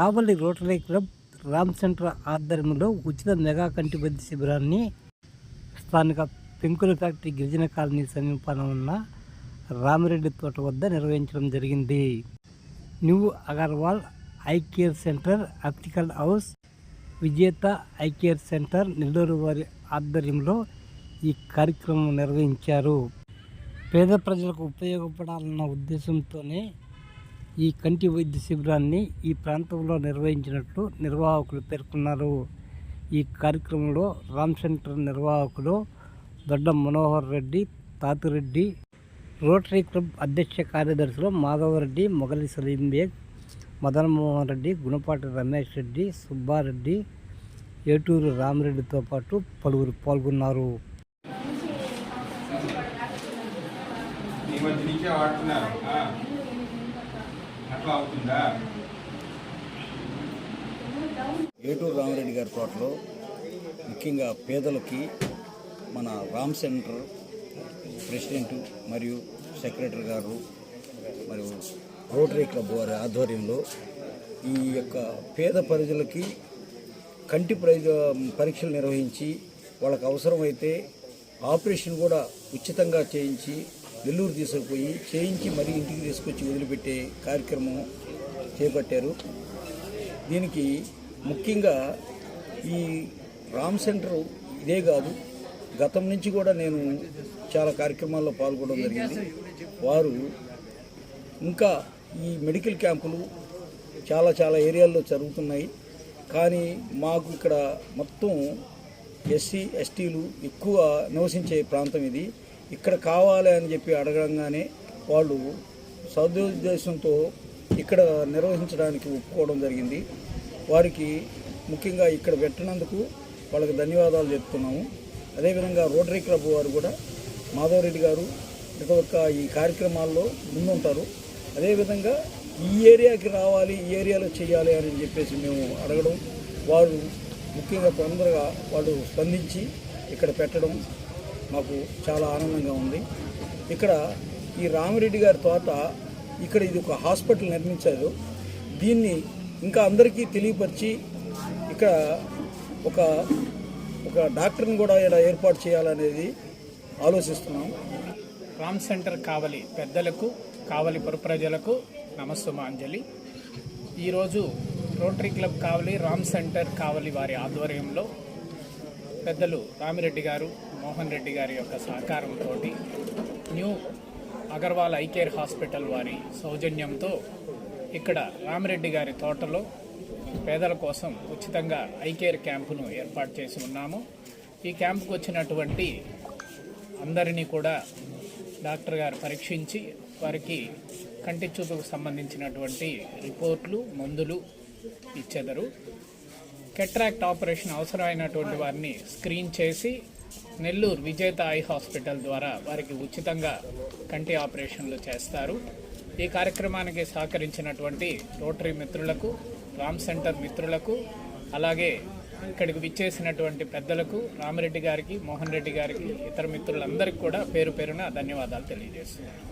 Kavali Rotary Club Ram centre ఆధ్వర్యంలో ఉచిత mega కంటి వైద్య శిబిరాన్ని స్థానిక పెంకుల ఫ్యాక్టరీ గిరిజన కాలనీ సమీపాన ఉన్న రామిరెడ్డి తోట వద్ద నిర్వహించడం జరిగింది. New Agarwal eye care centre optical house Vijetha eye care centre Nellore వారి ఆధ్వర్యంలో ఈ కార్యక్రమం నిర్వహించారు. పేద ప్రజలకు ఉపయోగపడాలన్న ఉద్దేశంతోనే ఈ కంటి వైద్య శిబిరాన్ని ఈ ప్రాంతంలో నిర్వహించినట్లు నిర్వాహకులు పేర్కొన్నారు. ఈ కార్యక్రమంలో రామ్ సెంటర్ నిర్వాహకులు దొడ్డ మనోహర్ రెడ్డి తాతిరెడ్డి రోటరీ క్లబ్ అధ్యక్ష కార్యదర్శులు మాధవరెడ్డి మొగలి సలీం బేగ్ మదన్మోహన్ రెడ్డి గుణపాటి రమేష్ రెడ్డి సుబ్బారెడ్డి ఏటూరు రామిరెడ్డితో పాటు పలువురు పాల్గొన్నారు. ఈ మధ్య అట్లా అవుతుందా? ఏటూరు రామరెడ్డి గారి తోటలో ముఖ్యంగా పేదలకి మన రామ్ సెంటర్ ప్రెసిడెంట్ మరియు సెక్రటరీ గారు మరియు రోటరీ క్లబ్ వారి ఆధ్వర్యంలో ఈ యొక్క పేద ప్రజలకి కంటి ప్రజ పరీక్షలు నిర్వహించి వాళ్ళకు అవసరమైతే ఆపరేషన్ కూడా ఉచితంగా చేయించి నెల్లూరు తీసుకుపోయి చేయించి మరీ ఇంటికి తీసుకొచ్చి వదిలిపెట్టే కార్యక్రమం చేపట్టారు. దీనికి ముఖ్యంగా ఈ రామ్ సెంటర్ ఇదే కాదు గతం నుంచి కూడా నేను చాలా కార్యక్రమాల్లో పాల్గొనడం జరిగింది. వారు ఇంకా ఈ మెడికల్ క్యాంపులు చాలా చాలా ఏరియాల్లో జరుగుతున్నాయి. కానీ మాకు ఇక్కడ మొత్తం ఎస్సీ ఎస్టీలు ఎక్కువ నివసించే ప్రాంతం ఇది. ఇక్కడ కావాలి అని చెప్పి అడగంగానే వాళ్ళు సదుద్దేశంతో ఇక్కడ నిర్వహించడానికి ఒప్పుకోవడం జరిగింది. వారికి ముఖ్యంగా ఇక్కడ పెట్టినందుకు వాళ్ళకి ధన్యవాదాలు చెప్తున్నాము. అదేవిధంగా రోటరీ క్లబ్ వారు కూడా మాధవరెడ్డి గారు ప్రతి ఒక్క ఈ కార్యక్రమాల్లో ముందుంటారు. అదేవిధంగా ఈ ఏరియాకి రావాలి ఈ ఏరియాలో చేయాలి అని చెప్పేసి మేము అడగడం వారు ముఖ్యంగా తొందరగా వాళ్ళు స్పందించి ఇక్కడ పెట్టడం మాకు చాలా ఆనందంగా ఉంది. ఇక్కడ ఈ రామిరెడ్డి గారి తోట ఇక్కడ ఇది ఒక హాస్పిటల్ నిర్మించారు. దీన్ని ఇంకా అందరికీ తెలియపరిచి ఇక్కడ ఒక ఒక డాక్టర్ని కూడా ఇలా ఏర్పాటు చేయాలనేది ఆలోచిస్తున్నాం. రామ్ సెంటర్ కావలి పెద్దలకు కావలి పుర ప్రజలకు నమస్సుమాంజలి. ఈరోజు Rotary Club Kavali Ram centre Kavali వారి ఆధ్వర్యంలో పెద్దలు రామిరెడ్డి గారు మోహన్ రెడ్డి గారి యొక్క సహకారంతో న్యూ అగర్వాల్ ఐకేర్ హాస్పిటల్ వారి సౌజన్యంతో ఇక్కడ రామరెడ్డి గారి తోటలో పేదల కోసం ఉచితంగా ఐకేర్ క్యాంపును ఏర్పాటు చేసి ఉన్నాము. ఈ క్యాంపుకు వచ్చినటువంటి అందరినీ కూడా డాక్టర్ గారు పరీక్షించి వారికి కంటి చూపుకు సంబంధించినటువంటి రిపోర్ట్లు మందులు ఇచ్చెదరు. కెట్రాక్ట్ ఆపరేషన్ అవసరమైనటువంటి వారిని స్క్రీన్ చేసి నెల్లూరు విజేత ఐ హాస్పిటల్ ద్వారా వారికి ఉచితంగా కంటి ఆపరేషన్లు చేస్తారు. ఈ కార్యక్రమానికి సహకరించినటువంటి రోటరీ మిత్రులకు రామ్ సెంటర్ మిత్రులకు అలాగే ఇక్కడికి విచ్చేసినటువంటి పెద్దలకు రామిరెడ్డి గారికి మోహన్ రెడ్డి గారికి ఇతర మిత్రులందరికీ కూడా పేరు పేరున ధన్యవాదాలు తెలియజేస్తున్నాను.